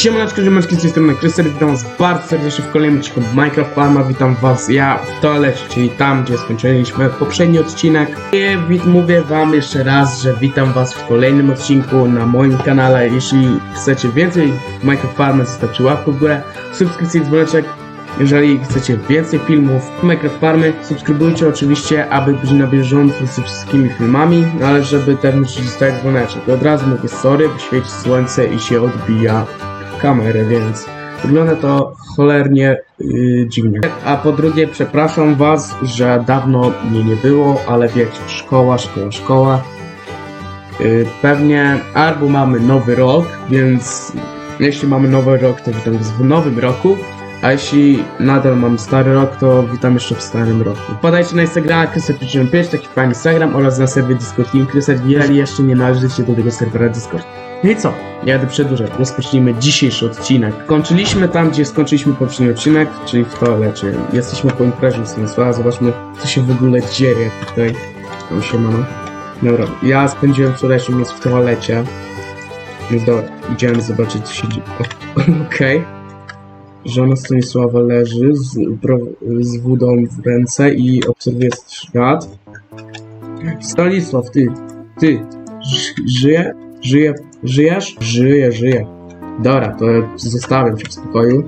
Siemaneczko, ziomeczki, z tej strony Krystian, witam was bardzo serdecznie w kolejnym odcinku Minecraft Farma, witam was ja w toalecie, czyli tam, gdzie skończyliśmy poprzedni odcinek. I mówię wam jeszcze raz, że witam was w kolejnym odcinku na moim kanale. Jeśli chcecie więcej Minecraft Farmy, zostawcie łapkę w górę, subskrypcję i dzwoneczek. Jeżeli chcecie więcej filmów Minecraft Farmy, subskrybujcie oczywiście, aby być na bieżąco ze wszystkimi filmami, ale żeby też musicie zostawić dzwoneczek. Od razu mówię sorry, świeci słońce i się odbija kamerę, więc wygląda to cholernie yy, dziwnie. A po drugie, przepraszam was, że dawno mnie nie było, ale wiecie, szkoła, szkoła, szkoła. Yy, pewnie albo mamy nowy rok, więc jeśli mamy nowy rok, to witam w nowym roku. A jeśli nadal mam stary rok, to witam jeszcze w starym roku. Podajcie na Instagrama Kryset5, taki fajny Instagram oraz na serwer Discord Team Kryset, jeżeli jeszcze nie należycie do tego serwera Discord. No i co? Nie będę przedłużać, rozpocznijmy dzisiejszy odcinek. Kończyliśmy tam, gdzie skończyliśmy poprzedni odcinek, czyli w toalecie. Jesteśmy po imprezie Stanisława, zobaczmy, co się w ogóle dzieje tutaj. Tam się mama. Dobra, ja spędziłem wczorajszą noc w toalecie. Więc dobra, idziemy zobaczyć, co się dzieje. Okej. Żona Stanisława leży z, z w ręce i obserwuje świat. Stanisław, ty, ty, żyje? Żyje, żyjesz? Żyje, żyje. Dobra, to zostawiam cię w spokoju.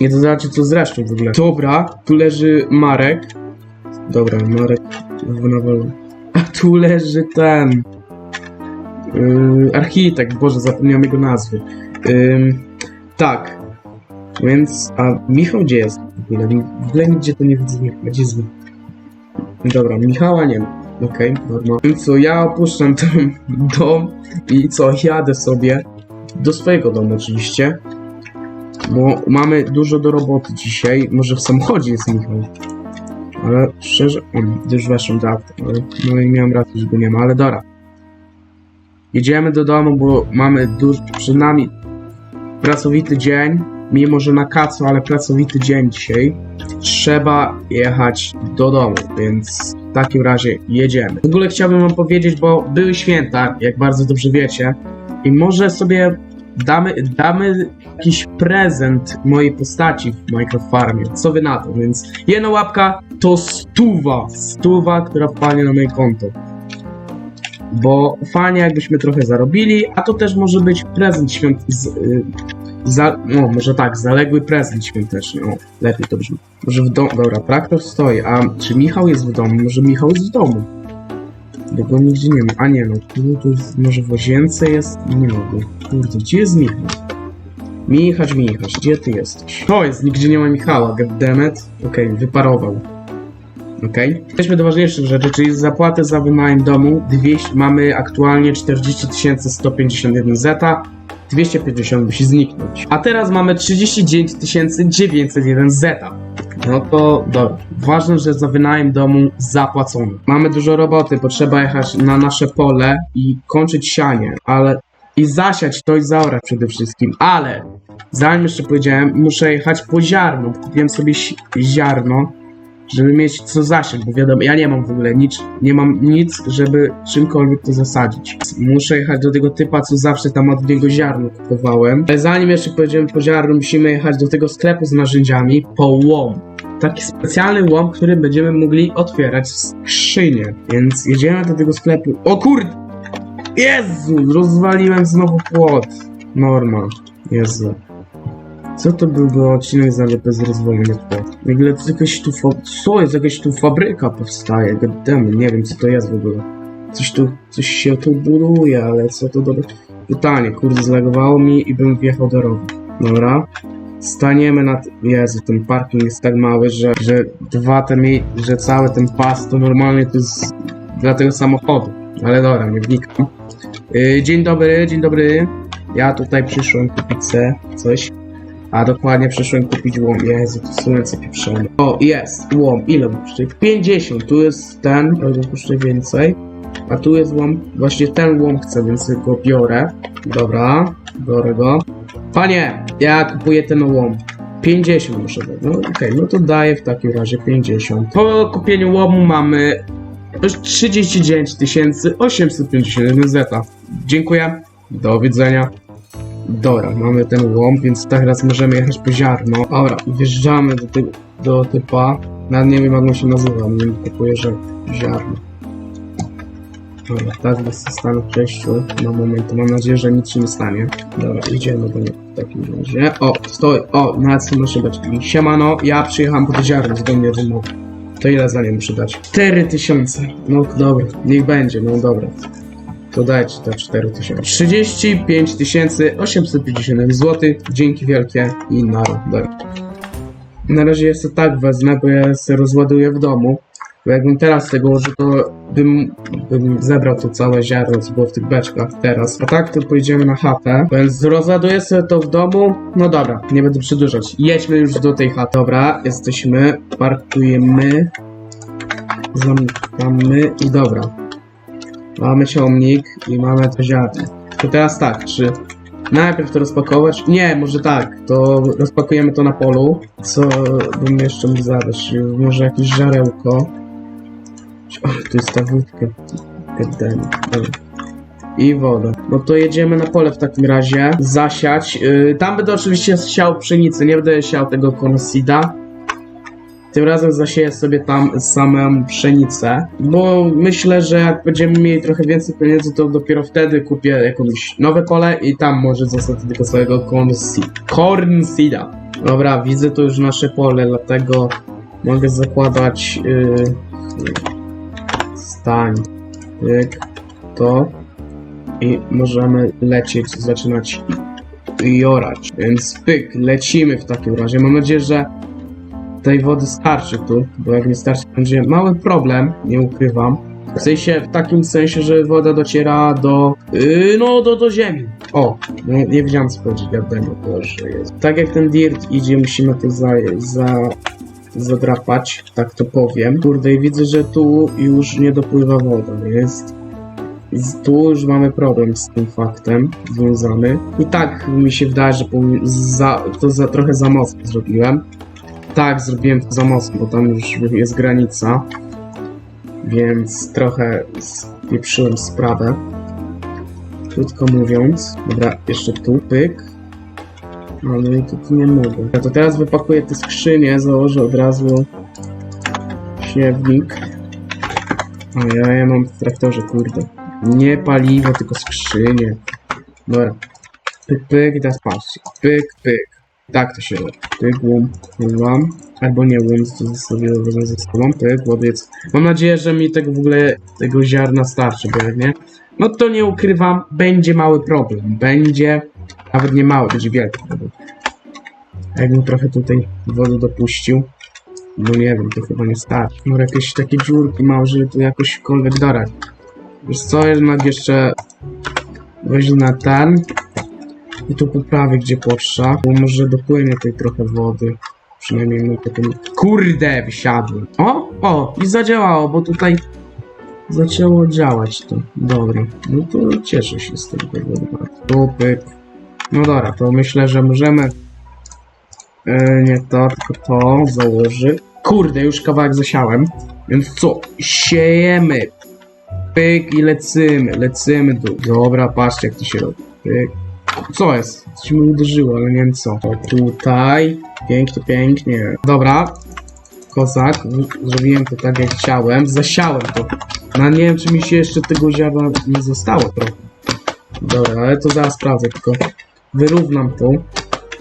Nie to zobaczyć co z resztą w ogóle. Dobra, tu leży Marek. Dobra, Marek w nawolu. A tu leży ten. Yy, architekt, Boże, zapomniałem jego nazwy. Ym, tak. Więc, a Michał gdzie jest? W ogóle, nigdzie to nie widzę. Gdzie jest? Dobra, Michała nie ma. Okej, okay, Więc co, ja opuszczam ten dom i co, jadę sobie do swojego domu oczywiście. Bo mamy dużo do roboty dzisiaj. Może w samochodzie jest Michał. Ale szczerze, on już weszłem do auta. No i miałem rację, że go nie ma, ale dobra. Jedziemy do domu, bo mamy dużo, przed nami pracowity dzień. Mimo, że na kacu, ale pracowity dzień dzisiaj. Trzeba jechać do domu, więc w takim razie jedziemy. W ogóle chciałbym wam powiedzieć, bo były święta, jak bardzo dobrze wiecie, i może sobie damy, damy jakiś prezent mojej postaci w Minecraft Farmie. Co wy na to? Więc jedna łapka to stuwa. Stuwa, która wpadnie na moje konto. Bo fajnie jakbyśmy trochę zarobili, a to też może być prezent świąt... Z, y, za, no, może tak, zaległy prezent świąteczny. O, lepiej to brzmi. Może w domu. Dobra, traktor stoi. A czy Michał jest w domu? Może Michał jest w domu. Bo go nigdzie nie ma. A nie no, tu, tu jest, może w łazience jest? Nie ma go. Kurde, gdzie jest Michał? Michać, Michać, gdzie ty jesteś? To jest, nigdzie nie ma Michała, goddammit. Okej, wyparował. Okej. Przejdźmy do ważniejszych rzeczy, czyli zapłatę za wynajem domu. 200, mamy aktualnie 40 151 zeta. 250 musi zniknąć. A teraz mamy 39 901 zeta. No to dobra. Ważne, że za wynajem domu zapłacono. Mamy dużo roboty, potrzeba jechać na nasze pole i kończyć sianie, ale i zasiać to i zaorać przede wszystkim, ale zanim jeszcze powiedziałem, muszę jechać po ziarno. Kupiłem sobie ziarno, żeby mieć co zasiać, bo wiadomo, ja nie mam w ogóle nic, nie mam nic, żeby czymkolwiek to zasadzić. Muszę jechać do tego typa, co zawsze tam od niego ziarno kupowałem. Ale zanim jeszcze powiedziałem po ziarno, musimy jechać do tego sklepu z narzędziami po łom. Taki specjalny łom, który będziemy mogli otwierać w skrzynię. Więc jedziemy do tego sklepu. O kurde! Jezu! Rozwaliłem znowu płot. Norma. Jezu. Co to był za odcinek za bez? W ogóle to jakaś tu fa... Co jest? Jakaś tu fabryka powstaje. Goddammit, nie wiem co to jest w ogóle. Coś tu, coś się tu buduje, ale co to do... Pytanie, kurde, zlagowało mi i bym wjechał do rowu. Dobra. Staniemy nad... Jezu, ten parking jest tak mały, że, że dwa te mi... że cały ten pas to normalnie to jest dla tego samochodu. Ale dobra, nie wnikam. Yy, dzień dobry, dzień dobry. Ja tutaj przyszłem kupić coś. A dokładnie przyszłem kupić łom. Jezu, to słońce pieprzone. O, jest, łom. Ile kosztuje? 50. Tu jest ten, ale kosztuje więcej. A tu jest łom. Właśnie ten łom chcę, więc go biorę. Dobra, biorę go. Panie, ja kupuję ten łom. 50 muszę dać. No okej, no to daję w takim razie 50. Po kupieniu łomu mamy już 39 851 zeta. Dziękuję. Do widzenia. Dobra, mamy ten łom, więc teraz możemy jechać po ziarno. Dobra, wjeżdżamy do, ty, do typa. Nawet nie wiem jak on się nazywa, nie wiem, kupuję, że ziarno. Dobra, tak bez stanu w przejściu na moment. Mam nadzieję, że nic się nie stanie. Dobra, idziemy do niego w takim razie. O, stoi, o, nawet są nasze beczki. Siemano, ja przyjechałem po to ziarno z domu. To ile za nie muszę dać? 4000. No dobra, niech będzie, no dobra. To dajcie te 4000. 35 851 zł. Dzięki wielkie i naro. Dobra. Na razie jeszcze tak wezmę, bo ja się rozładuję w domu. Bo jakbym teraz tego użył, to bym, bym zebrał to całe ziarno, co było w tych beczkach teraz. A tak to pojedziemy na chatę, więc rozładuję sobie to w domu. No dobra, nie będę przedłużać. Jedźmy już do tej chaty. Dobra, jesteśmy, parkujemy, zamykamy i dobra. Mamy ciągnik i mamy to ziarno. To teraz tak, czy najpierw to rozpakować? Nie, może tak, to rozpakujemy to na polu. Co bym jeszcze mógł zadać? Może jakieś żarełko. O, tu jest ta wódka. I woda. No to jedziemy na pole w takim razie. Zasiać. Yy, tam będę oczywiście siał pszenicy, nie będę siał tego cornsida. Tym razem zasieję sobie tam samą pszenicę, bo myślę, że jak będziemy mieli trochę więcej pieniędzy, to dopiero wtedy kupię jakieś nowe pole i tam może zostać tylko swojego cornseed- cornsida. Dobra, widzę to już nasze pole, dlatego mogę zakładać yy, stań, pyk, to i możemy lecieć, zaczynać i orać. Więc pyk, lecimy w takim razie. Mam nadzieję, że tej wody starczy tu, bo jak nie starczy, będzie mały problem, nie ukrywam. W sensie, w takim sensie, że woda dociera do, yy, no, do, do ziemi. O, no, nie wiedziałem co powiedzieć, wiadomo, to, że jest. Tak jak ten dirt idzie, musimy to za, za, zadrapać, tak to powiem. Kurde, i widzę, że tu już nie dopływa woda, jest. Tu już mamy problem z tym faktem związany. I tak mi się wydaje, że za, to za, trochę za mocno zrobiłem. Tak, zrobiłem to za mocno, bo tam już jest granica. Więc trochę spieprzyłem sprawę. Krótko mówiąc. Dobra, jeszcze tu, pyk. No i tu, nie mogę. Ja to teraz wypakuję te skrzynie, założę od razu siewnik. A ja, ja mam w traktorze, kurde. Nie paliwo, tylko skrzynie. Dobra. Pyk, pyk, teraz patrzcie. Pyk, pyk. Tak to się robi. Pyk, łum. Albo nie łum, to wezmę ze sobą. Pyk, łowiec. Mam nadzieję, że mi tego w ogóle, tego ziarna starczy, bo jak nie, no to nie ukrywam, będzie mały problem. Będzie, nawet nie mały, będzie wielki problem. Jakbym trochę tutaj wody dopuścił, no nie wiem, to chyba nie starczy. Może jakieś takie dziurki małe, żeby tu jakośkolwiek dorać. Wiesz co, jednak jeszcze weźmę ten i tu poprawię, gdzie potrza, bo może dopłynie tej trochę wody. Przynajmniej mi potem... Kurde, wysiadłem. O, o, i zadziałało, bo tutaj zaczęło działać to. Dobra, no to cieszę się z tego powodu. Tu, pyk. No dobra, to myślę, że możemy... E, nie to, tylko to założy. Kurde, już kawałek zasiałem. Więc co? Siejemy. Pyk i lecymy, lecymy tu. Dobra, patrzcie jak to się robi. Pyk. Co jest? Coś mi uderzyło, ale nie wiem co. O, tutaj. Pięknie, pięknie. Dobra. Kozak. Zrobiłem to tak jak chciałem. Zasiałem to. No nie wiem, czy mi się jeszcze tego ziarna nie zostało trochę. Dobra, ale to zaraz sprawdzę, tylko wyrównam to.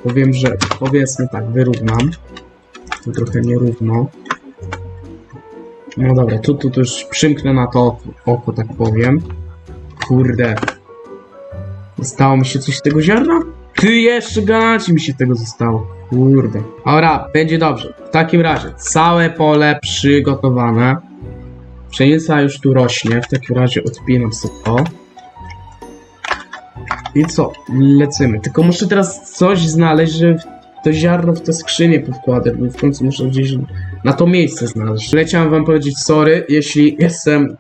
Powiem, że powiedzmy tak, wyrównam. Tu trochę nierówno. No dobra, tu, tu, tu już przymknę na to oko, tak powiem. Kurde. Zostało mi się coś z tego ziarna? Ty jeszcze ganaci mi się tego zostało. Kurde. Dobra, będzie dobrze. W takim razie, całe pole przygotowane. Pszenica już tu rośnie. W takim razie odpinam sobie to. I co? Lecimy. Tylko muszę teraz coś znaleźć, że to ziarno w tę skrzynię powkładać, bo w końcu muszę gdzieś na to miejsce znaleźć. Leciałem wam powiedzieć sorry, jeśli jestem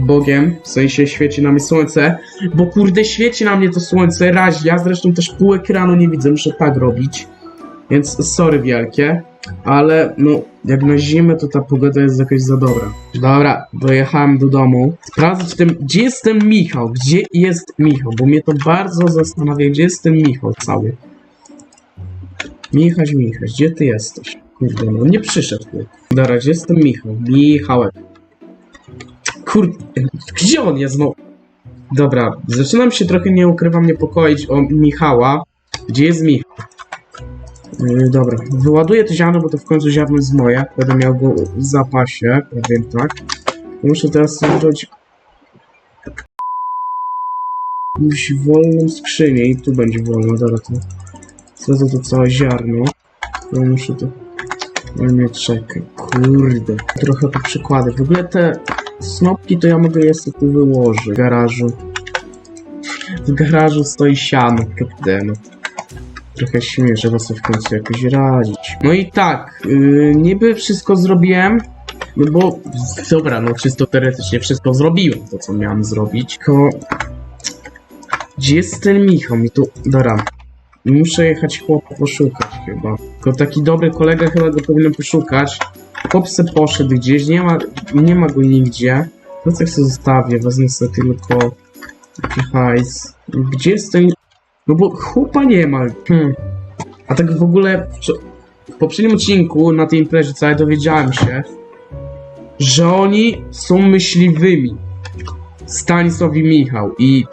Bogiem, w sensie świeci na mnie słońce, bo kurde świeci na mnie to słońce, razi, ja zresztą też pół ekranu nie widzę, muszę tak robić, więc sorry wielkie. ale no, jak na zimę, to ta pogoda jest jakoś za dobra. Dobra, dojechałem do domu. Sprawdzę, czy ten, gdzie jest ten Michał? Gdzie jest Michał? Bo mnie to bardzo zastanawia, gdzie jest ten Michał cały. Michaś, Michaś, gdzie ty jesteś? Kurde, no nie przyszedł. Dobra, gdzie jest ten Michał? Michałek. Kurde, gdzie on jest? No. Dobra, zaczynam się trochę, nie ukrywam, niepokoić o Michała. Gdzie jest Michał? Yy, dobra, wyładuję to ziarno, bo to w końcu ziarno jest moje. Będę miał go w zapasie, powiem tak. Muszę teraz zrobić jakąś wolną skrzynię i tu będzie wolno, dobra, to co to, całe ziarno. Ja muszę to... No nie, czekaj, kurde. Trochę to przykładę. W ogóle te snopki to ja mogę je sobie tu wyłożyć w garażu. W garażu stoi siano, kapitenu. Trochę śmieję, trzeba sobie w końcu jakoś radzić. No i tak, yy, niby wszystko zrobiłem, no bo, dobra, no czysto teoretycznie wszystko zrobiłem, to co miałem zrobić, tylko... Gdzie jest ten Michał? Mi tu... Dobra. Muszę jechać chłopa poszukać chyba. Tylko taki dobry kolega chyba go powinien poszukać. Chłop poszedł gdzieś, nie ma, nie ma go nigdzie. No tak sobie zostawię, wezmę sobie tylko taki hajs. Gdzie jest ten... No bo chłopa nie ma. Hmm. A tak w ogóle w, w poprzednim odcinku na tej imprezie całej dowiedziałem się, że oni są myśliwymi. Stanisław i Michał i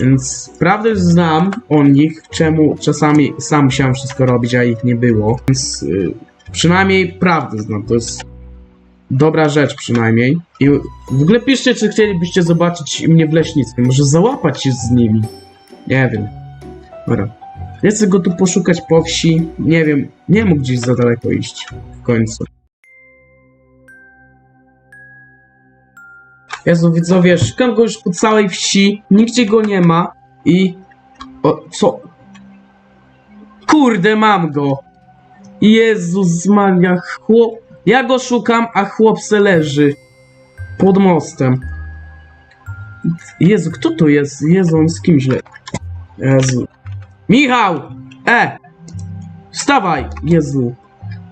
Więc prawdę znam o nich, czemu czasami sam musiałem wszystko robić, a ich nie było. Więc y, przynajmniej prawdę znam, to jest dobra rzecz przynajmniej. I w ogóle piszcie, czy chcielibyście zobaczyć mnie w leśnictwie, może załapać się z nimi. Nie wiem. Dobra. Chcę go tu poszukać po wsi. Nie wiem, nie mógł gdzieś za daleko iść. W końcu. Jezu, widzowie, szukam go już po całej wsi, nigdzie go nie ma i... O, co? Kurde, mam go! Jezus Maria, chłop... Ja go szukam, a chłop se leży. Pod mostem. Jezu, kto to jest? Jezu, on z kimś le... Jezu. Michał! E! Wstawaj! Jezu.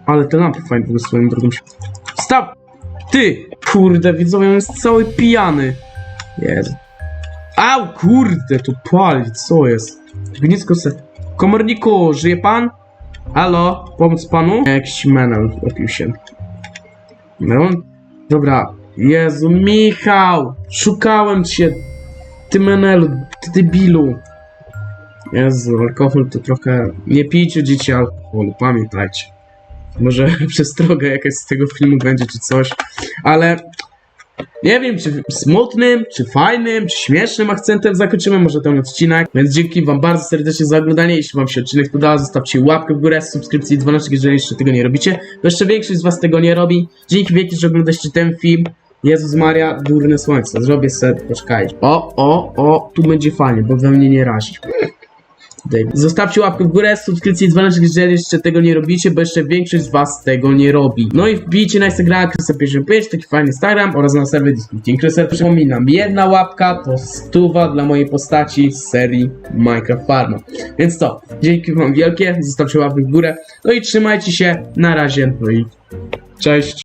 Ale te lampy fajnie ogóle swoją drogą się... Wstaw! Ty! Kurde, widzowie, on jest cały pijany. Jezu. Au, kurde, tu pali, co jest? Gnisko se... Komorniku, żyje pan? Halo, pomóc panu? Jakiś menel opił się. No. Dobra. Jezu, Michał! Szukałem cię! Ty menelu, ty debilu! Jezu, alkohol to trochę... Nie pijcie dzieci alkoholu, pamiętajcie. Może przestroga jakaś z tego filmu będzie, czy coś. Ale nie wiem, czy smutnym, czy fajnym, czy śmiesznym akcentem zakończymy może ten odcinek. Więc dzięki wam bardzo serdecznie za oglądanie. Jeśli wam się odcinek podobał, zostawcie łapkę w górę, subskrypcję i dzwoneczek, jeżeli jeszcze tego nie robicie. Bo jeszcze większość z was tego nie robi. Dzięki wielkie, że oglądacie ten film. Jezus Maria, durne słońce. Zrobię sobie, poczekajcie. O, o, o, tu będzie fajnie, bo we mnie nie razi. David. Zostawcie łapkę w górę, subskrypcję i dzwoneczek, jeżeli jeszcze tego nie robicie, bo jeszcze większość z was tego nie robi. No i wbijcie na Instagrama Krysa55, taki fajny Instagram oraz na serwer Discord. Krysa, przypominam, jedna łapka to stuwa dla mojej postaci z serii Minecraft Farma. Więc to, dzięki wam wielkie, zostawcie łapkę w górę, no i trzymajcie się, na razie, no i cześć.